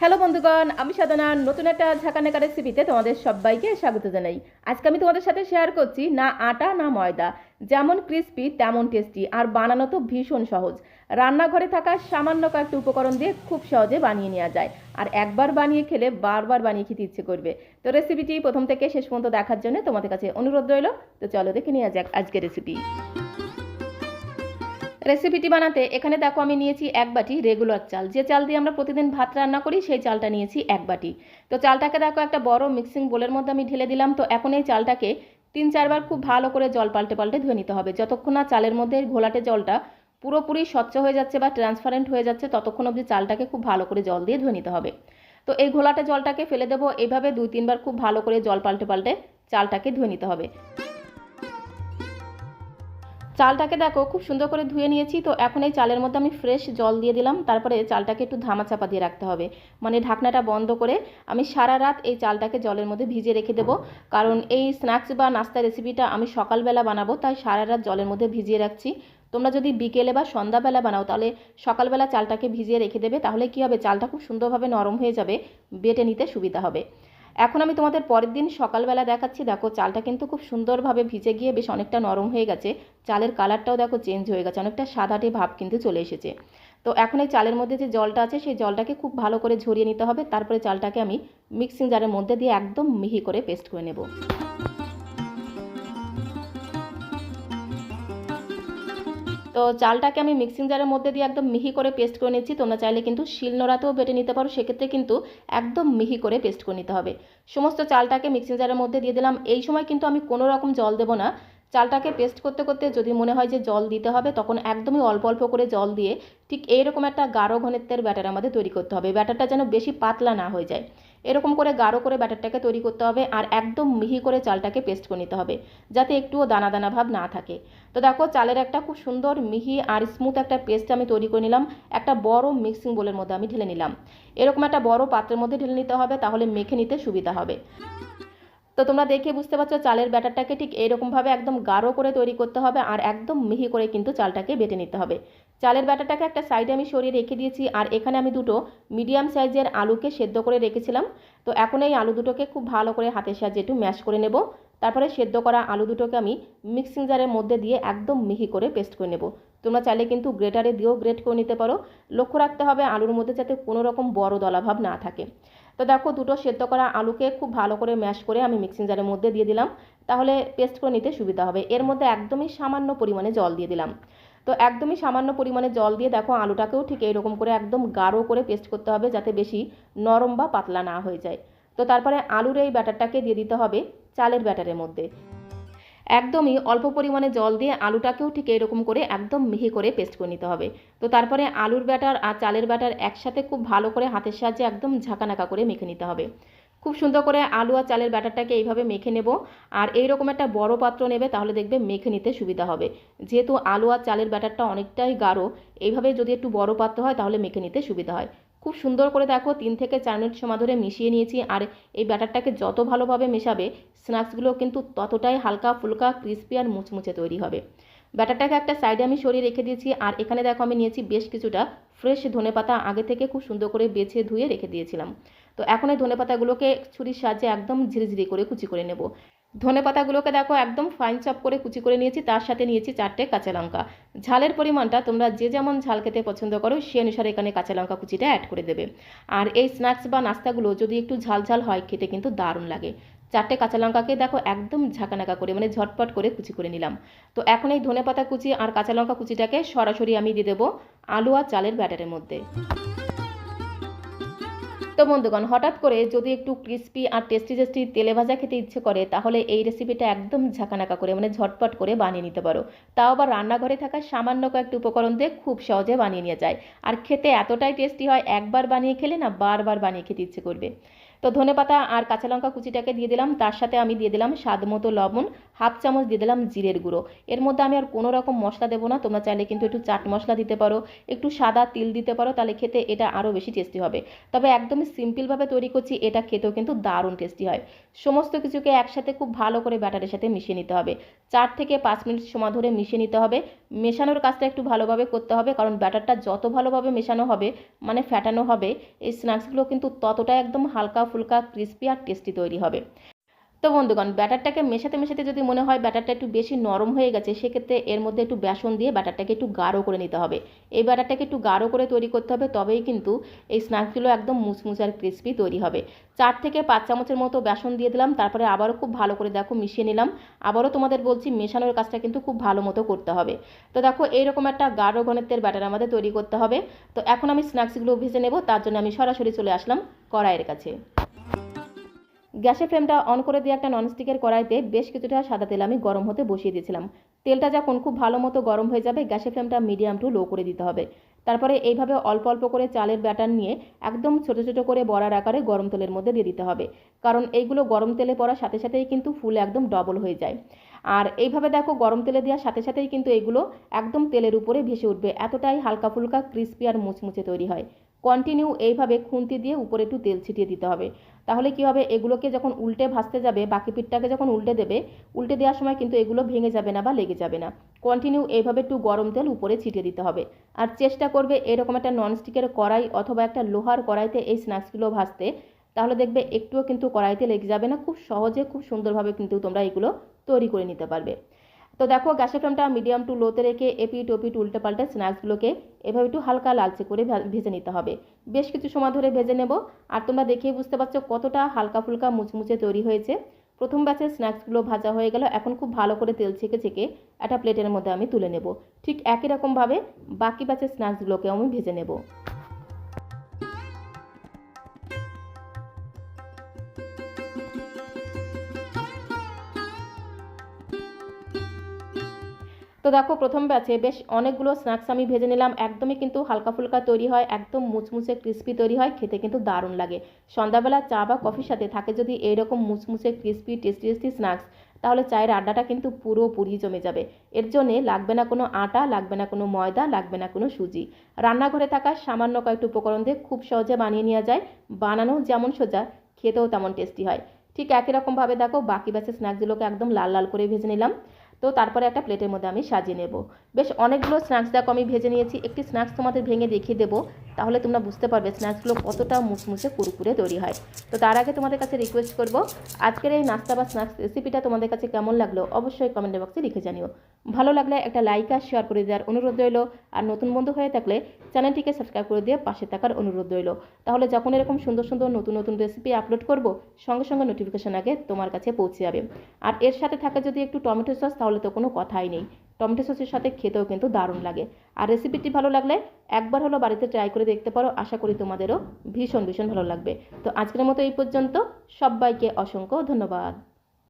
Hello বন্ধুগণ, আমি সাধনা, নতুন একটা ঝাঁকানাকা রেসিপিতে তোমাদের সবাইকে স্বাগত জানাই। আজকে আমি তোমাদের সাথে শেয়ার করছি না আটা, না ময়দা। যেমন ক্রিস্পি তেমন টেস্টি আর বানানো তো ভীষণ সহজ। রান্নাঘরে থাকা সামান্য কয়েকটি উপকরণ দিয়ে খুব সহজে বানিয়ে নেওয়া যায়। আর একবার বানিয়ে খেলে বারবার বানিয়ে খেতে ইচ্ছে করবে। তো রেসিপিটি প্রথম থেকে শেষ পর্যন্ত দেখার জন্য তোমাদের কাছে অনুরোধ রইল। তো চলো দেখে নেওয়া যাক আজকের রেসিপি রেসিপিটি বানাতে, এখানে দেখো আমি নিয়েছি এক বাটি রেগুলার চাল। যে চাল দিয়ে আমরা প্রতিদিন ভাত রান্না করি, সেই চালটা নিয়েছি এক বাটি। তো চালটাকে দেখো একটা বড় মিক্সিং বোলের মধ্যে আমি ঢেলে দিলাম। তো এখন এই চালটাকে তিন চারবার খুব ভালো করে জল পাল্টে পাল্টে ধুয়ে নিতে হবে। যতক্ষণ না চালের মধ্যে ঘোলাটে জলটা পুরোপুরি স্বচ্ছ হয়ে যাচ্ছে বা ট্রান্সপারেন্ট হয়ে যাচ্ছে, ততক্ষণ অবধি চালটাকে খুব ভালো করে জল দিয়ে ধুয়ে নিতে হবে। তো এই ঘোলাটে জলটাকে ফেলে দেবো। এইভাবে দুই তিনবার খুব ভালো করে জল পাল্টে পাল্টে চালটাকে ধুয়ে নিতে হবে। চালটাকে দেখো, খুব সুন্দর করে ধুয়ে নিয়েছি। তো এখন এই চালের মধ্যে আমি ফ্রেশ জল দিয়ে দিলাম। তারপরে চালটাকে একটু ধামা চাপা দিয়ে রাখতে হবে। মানে ঢাকনাটা বন্ধ করে আমি সারা রাত এই চালটাকে জলের মধ্যে ভিজিয়ে রেখে দেবো। কারণ এই স্ন্যাক্স বা নাস্তা রেসিপিটা আমি সকালবেলা বানাবো, তাই সারা রাত জলের মধ্যে ভিজিয়ে রাখছি। তোমরা যদি বিকেলে বা সন্ধ্যাবেলা বানাও, তাহলে সকালবেলা চালটাকে ভিজিয়ে রেখে দেবে। তাহলে কী হবে? চালটা খুব সুন্দরভাবে নরম হয়ে যাবে, বেটে নিতে সুবিধা হবে। এখন আমি তোমাদের পরের দিন সকালবেলা দেখাচ্ছি। দেখো, চালটা কিন্তু খুব সুন্দরভাবে ভিজে গিয়ে বেশ অনেকটা নরম হয়ে গেছে। চালের কালারটাও দেখো চেঞ্জ হয়ে গেছে, অনেকটা সাদাটে ভাব কিন্তু চলে এসেছে। তো এখন এই চালের মধ্যে যে জলটা আছে, সেই জলটাকে খুব ভালো করে ঝরিয়ে নিতে হবে। তারপরে চালটাকে আমি মিক্সিং জারের মধ্যে দিয়ে একদম মিহি করে পেস্ট করে নেব। তো চালটাকে আমি মিক্সিং জারের মধ্যে দিয়ে একদম মিহি করে পেস্ট করে নিচ্ছি। তোমরা চাইলে কিন্তু শিলনোড়াতেও বেটে নিতে পারো। সেক্ষেত্রে কিন্তু একদম মিহি করে পেস্ট করে নিতে হবে। সমস্ত চালটাকে মিক্সিং জারের মধ্যে দিয়ে দিলাম। এই সময় কিন্তু আমি কোনো রকম জল দেবো না। চালটাকে পেস্ট করতে করতে যদি মনে হয় যে জল দিতে হবে, তখন একদমই অল্প অল্প করে জল দিয়ে ঠিক এইরকম একটা গাঢ় ঘনত্বের ব্যাটার আমাদের তৈরি করতে হবে। ব্যাটারটা যেন বেশি পাতলা না হয়ে যায়। এরকম করে গাঢ় করে ব্যাটারটাকে তৈরি করতে হবে আর একদম মিহি করে চালটাকে পেস্ট করে নিতে হবে, যাতে একটুও দানা দানা ভাব না থাকে। তো দেখো, চালের একটা খুব সুন্দর মিহি আর স্মুথ একটা পেস্ট আমি তৈরি করে নিলাম। একটা বড় মিক্সিং বোলের মধ্যে আমি ঢেলে নিলাম। এরকম একটা বড় পাত্রের মধ্যে ঢেলে নিতে হবে, তাহলে মেখে নিতে সুবিধা হবে। তো তোমরা দেখে বুঝতে পারছ, চালের ব্যাটারটাকে ঠিক এইরকমভাবে একদম গাঢ় করে তৈরি করতে হবে আর একদম মিহি করে কিন্তু চালটাকে বেটে নিতে হবে। চালের ব্যাটারটাকে একটা সাইডে আমি সরিয়ে রেখে দিয়েছি আর এখানে আমি দুটো মিডিয়াম সাইজের আলুকে সেদ্ধ করে রেখেছিলাম। তো এখন এই আলু দুটোকে খুব ভালো করে হাতের সাহায্যে একটু ম্যাশ করে নেব। তারপরে সেদ্ধ করা আলু দুটোকে আমি মিক্সিং জারের মধ্যে দিয়ে একদম মিহি করে পেস্ট করে নেব। তোমরা চাইলে কিন্তু গ্রেটারে দিয়েও গ্রেট করে নিতে পারো। লক্ষ্য রাখতে হবে আলুর মধ্যে যাতে কোনো রকম বড় দলাভাব না থাকে। তো দেখো, দুটো সেদ্ধ করা আলুকে খুব ভালো করে ম্যাশ করে আমি মিক্সিং জারের মধ্যে দিয়ে দিলাম। তাহলে পেস্ট করে নিতে সুবিধা হবে। এর মধ্যে একদমই সামান্য পরিমাণে জল দিয়ে দিলাম। তো একদমই সামান্য পরিমাণে জল দিয়ে দেখো, আলুটাকেও ঠিক এরকম করে একদম গাঢ় করে পেস্ট করতে হবে যাতে বেশি নরম বা পাতলা না হয়ে যায়। তো তারপরে আলুর এই ব্যাটারটাকে দিয়ে দিতে হবে চালের ব্যাটারের মধ্যে। একদমই অল্প পরিমাণে জল দিয়ে আলুটাকেও ঠিক এরকম করে একদম মিহি করে পেস্ট করে নিতে হবে। তো তারপরে আলুর ব্যাটার আর চালের ব্যাটার একসাথে খুব ভালো করে হাতের সাহায্যে একদম ঝাঁকানাকা করে মেখে নিতে হবে। খুব সুন্দর করে আলু আর চালের ব্যাটারটাকে এইভাবে মেখে নেব আর এইরকম একটা বড় পাত্র নেবে তাহলে দেখবে মেখে নিতে সুবিধা হবে। যেহেতু আলু আর চালের ব্যাটারটা অনেকটাই গাঢ়, এইভাবে যদি একটু বড় পাত্র হয় তাহলে মেখে নিতে সুবিধা হয়। খুব সুন্দর করে দেখো, তিন থেকে চার মিনিট সময় ধরে মিশিয়ে নিয়েছি। আর এই ব্যাটারটাকে যত ভালোভাবে মেশাবে, স্ন্যাক্সগুলো কিন্তু ততটাই হালকা, ফুলকা, ক্রিস্পি আর মুচমুচে তৈরি হবে। ব্যাটারটাকে একটা সাইডে আমি সরিয়ে রেখে দিয়েছি। আর এখানে দেখো, আমি নিয়েছি বেশ কিছুটা ফ্রেশ ধনেপাতা আগে থেকে খুব সুন্দর করে বেছে ধুয়ে রেখে দিয়েছিলাম। তো এখন এই ধনেপাতাগুলোকে ছুরির সাহায্যে একদম ঝিরিঝিরি করে কুচি করে নেব। ধনে পাতাগুলোকে দেখো একদম ফাইন চপ করে কুচি করে নিয়েছি, তার সাথে নিয়েছি চারটে কাঁচা লঙ্কা। ঝালের পরিমাণটা তোমরা যে যেমন ঝাল খেতে পছন্দ করো, সে অনুসারে এখানে কাঁচা লঙ্কা কুচিটা অ্যাড করে দেবে। আর এই স্ন্যাক্স বা নাস্তাগুলো যদি একটু ঝাল ঝাল হয়, খেতে কিন্তু দারুণ লাগে। চারটে কাঁচা লঙ্কাকে দেখো একদম ঝাঁকানাকা করে মানে ঝটপট করে কুচি করে নিলাম। তো এখন এই ধনে পাতা কুচি আর কাঁচা লঙ্কা কুচিটাকে সরাসরি আমি দিয়ে দেবো আলু আর চালের ব্যাটারের মধ্যে। তো বন্ধুগণ হঠাৎ করে যদি একটু ক্রিস্পি আর টেস্টি টেস্টি তেলে ভাজা খেতে ইচ্ছে করে, তাহলে এই রেসিপিটা একদম ঝাঁকানাকা করে মানে ঝটপট করে বানিয়ে নিতে পারো। তাও আবার রান্নাঘরে থাকা সামান্য কয়েকটি উপকরণ দিয়ে খুব সহজে বানিয়ে নিয়ে যায়। আর খেতে এতটাই টেস্টি হয়, একবার বানিয়ে খেলে না বারবার বানিয়ে খেতে ইচ্ছে করবে। তো ধনেপাতা আর কাঁচা লঙ্কা কুচিটাকে দিয়ে দিলাম। তার সাথে আমি দিয়ে দিলাম স্বাদ মতো লবণ, হাফ চামচ দিয়ে দিলাম জিরের গুঁড়ো। এর মধ্যে আমি আর কোনো রকম মশলা দেবো না। তোমরা চাইলে কিন্তু একটু চাট মশলা দিতে পারো, একটু সাদা তিল দিতে পারো, তাহলে খেতে এটা আরও বেশি টেস্টি হবে। তবে একদমই সিম্পলভাবে তৈরি করছি, এটা খেতেও কিন্তু দারুণ টেস্টি হয়। সমস্ত কিছুকে একসাথে খুব ভালো করে ব্যাটারের সাথে মিশিয়ে নিতে হবে। চার থেকে পাঁচ মিনিট সময় ধরে মিশিয়ে নিতে হবে। মেশানোর কাজটা একটু ভালোভাবে করতে হবে, কারণ ব্যাটারটা যত ভালোভাবে মেশানো হবে মানে ফ্যাটানো হবে, এই স্ন্যাক্সগুলো কিন্তু ততটা একদম হালকা ফুলকা ক্রিস্পি আর টেস্টি তৈরি হবে। তো বন্ধুগণ, ব্যাটারটাকে মেশাতে মেশাতে যদি মনে হয় ব্যাটারটা একটু বেশি নরম হয়ে গেছে, সেক্ষেত্রে এর মধ্যে একটু বেসন দিয়ে ব্যাটারটাকে একটু গাঢ় করে নিতে হবে। এই ব্যাটারটাকে একটু গাঢ় করে তৈরি করতে হবে, তবেই কিন্তু এই স্ন্যাক্সগুলো একদম মুচমুচে আর ক্রিস্পি তৈরি হবে। চার থেকে পাঁচ চামচের মতো বেসন দিয়ে দিলাম, তারপরে আবারও খুব ভালো করে দেখো মিশিয়ে নিলাম। আবারও তোমাদের বলছি, মেশানোর কাজটা কিন্তু খুব ভালো মতো করতে হবে। তো দেখো, এইরকম একটা গাঢ় ঘনত্বের ব্যাটার আমাদের তৈরি করতে হবে। তো এখন আমি স্ন্যাক্সগুলো ভেজে নেব, তার জন্য আমি সরাসরি চলে আসলাম কড়াইয়ের কাছে। গ্যাসের ফ্লেমটা অন করে দিয়ে একটা ননস্টিকের কড়াইতে বেশ কিছুটা সাদা তেল আমি গরম হতে বসিয়ে দিয়েছিলাম। তেলটা যখন খুব ভালো মতো গরম হয়ে যাবে, গ্যাসের ফ্লেমটা মিডিয়াম টু লো করে দিতে হবে। তারপরে এইভাবে অল্প অল্প করে চালের ব্যাটার নিয়ে একদম ছোট ছোট করে বড়ার আকারে গরম তেলের মধ্যে দিয়ে দিতে হবে। কারণ এইগুলো গরম তেলে পড়ার সাথে সাথেই কিন্তু ফুল একদম ডবল হয়ে যায়। আর এইভাবে দেখো গরম তেলে দেওয়ার সাথে সাথেই কিন্তু এগুলো একদম তেলের উপরে ভেসে উঠবে। এতটাই হালকা ফুলকা ক্রিস্পি আর মুচমুচে তৈরি হয়। কন্টিনিউ এইভাবে খুন্তি দিয়ে উপরে একটু তেল ছিটিয়ে দিতে হবে। তাহলে কি হবে? এগুলোকে যখন উল্টে ভাজতে যাবে, বাকি পিঠটাকে যখন উল্টে দেবে, উল্টে দেওয়ার সময় কিন্তু এগুলো ভেঙে যাবে না বা লেগে যাবে না। কন্টিনিউ এইভাবে একটু গরম তেল উপরে ছিটিয়ে দিতে হবে। আর চেষ্টা করবে এরকম একটা ননস্টিকের কড়াই অথবা একটা লোহার কড়াইতে এই স্ন্যাক্সগুলো ভাজতে। তাহলে দেখবে একটুও কিন্তু কড়াইতে লেগে যাবে না। খুব সহজে, খুব সুন্দরভাবে কিন্তু তোমরা এগুলো তৈরি করে নিতে পারবে। তো দেখো, গ্যাসের ফ্লেমটা মিডিয়াম টু লোতে রেখে এপিট ওপিট উল্টে পাল্টে স্ন্যাক্সগুলোকে এভাবে একটু হালকা লালচে করে ভেজে নিতে হবে। বেশ কিছু সময় ধরে ভেজে নেব। আর তোমরা দেখেই বুঝতে পারছ কতটা হালকা ফুলকা মুচমুচে তৈরি হয়েছে। প্রথম ব্যাচের স্ন্যাক্সগুলো ভাজা হয়ে গেল। এখন খুব ভালো করে তেল ছেঁকে ছেঁকে একটা প্লেটের মধ্যে আমি তুলে নেব। ঠিক একই রকমভাবে বাকি ব্যাচের স্ন্যাক্সগুলোকেও আমি ভেজে নেব। তো দেখো, প্রথম ব্যাচে বেশ অনেকগুলো স্ন্যাক্স আমি ভেজে নিলাম। একদমই কিন্তু হালকা ফুলকা তৈরি হয়, একদম মুচমুচে ক্রিস্পি তৈরি হয়, খেতে কিন্তু দারুণ লাগে। সন্ধ্যাবেলা চা বা কফির সাথে থাকে যদি এইরকম মুচমুচে ক্রিস্পি টেস্টি টেস্টি স্ন্যাক্স তাহলে চায়ের আড্ডাটা কিন্তু পুরোপুরি জমে যাবে। এর জন্যে লাগবে না কোনো আটা, লাগবে না কোনো ময়দা, লাগবে না কোনো সুজি। রান্নাঘরে থাকা সামান্য কয়েকটি উপকরণ দিয়ে খুব সহজে বানিয়ে নেওয়া যায়। বানানো যেমন সোজা, খেতেও তেমন টেস্টি হয়। ঠিক একই রকমভাবে দেখো, বাকি ব্যাচের স্ন্যাক্সগুলোকে একদম লাল লাল করে ভেজে নিলাম। তো তারপরে একটা প্লেটের মধ্যে আমি সাজিয়ে নেব। বেশ অনেকগুলো স্ন্যাক্স দেখো, আমি ভেজে নিয়েছি। একটি স্ন্যাক্স তোমাদের ভেঙে দেখিয়ে দেবো, তাহলে তোমরা বুঝতে পারবে স্ন্যাক্সগুলো কতটা মুচমুচে কুরকুরে তৈরি হয়। তো তার আগে তোমাদের কাছে রিকোয়েস্ট করব, আজকের এই নাস্তা বা স্ন্যাক্স রেসিপিটা তোমাদের কাছে কেমন লাগল অবশ্যই কমেন্ট বক্সে লিখে জানিও। ভালো লাগলে একটা লাইক আর শেয়ার করে দেওয়ার অনুরোধ রইল, আর নতুন বন্ধু হয়ে থাকলে চ্যানেলটিকে সাবস্ক্রাইব করে দিয়ে পাশে থাকার অনুরোধ রইল। তাহলে যখন এরকম সুন্দর সুন্দর নতুন নতুন রেসিপি আপলোড করব, সঙ্গে সঙ্গে নোটিফিকেশন আগে তোমার কাছে পৌঁছে যাবে। আর এর সাথে থাকে যদি একটু টমেটো সস তাহলে তো কোনো কথাই নেই। টমেটো সসের সাথে খেতেও কিন্তু দারুণ লাগে। আর রেসিপিটি ভালো লাগলে একবার হলো বাড়িতে ট্রাই করে দেখতে পারো। আশা করি তোমাদেরও ভীষণ ভীষণ ভালো লাগবে। তো আজকের মতো এই পর্যন্ত। সবাইকে অসংখ্য ধন্যবাদ।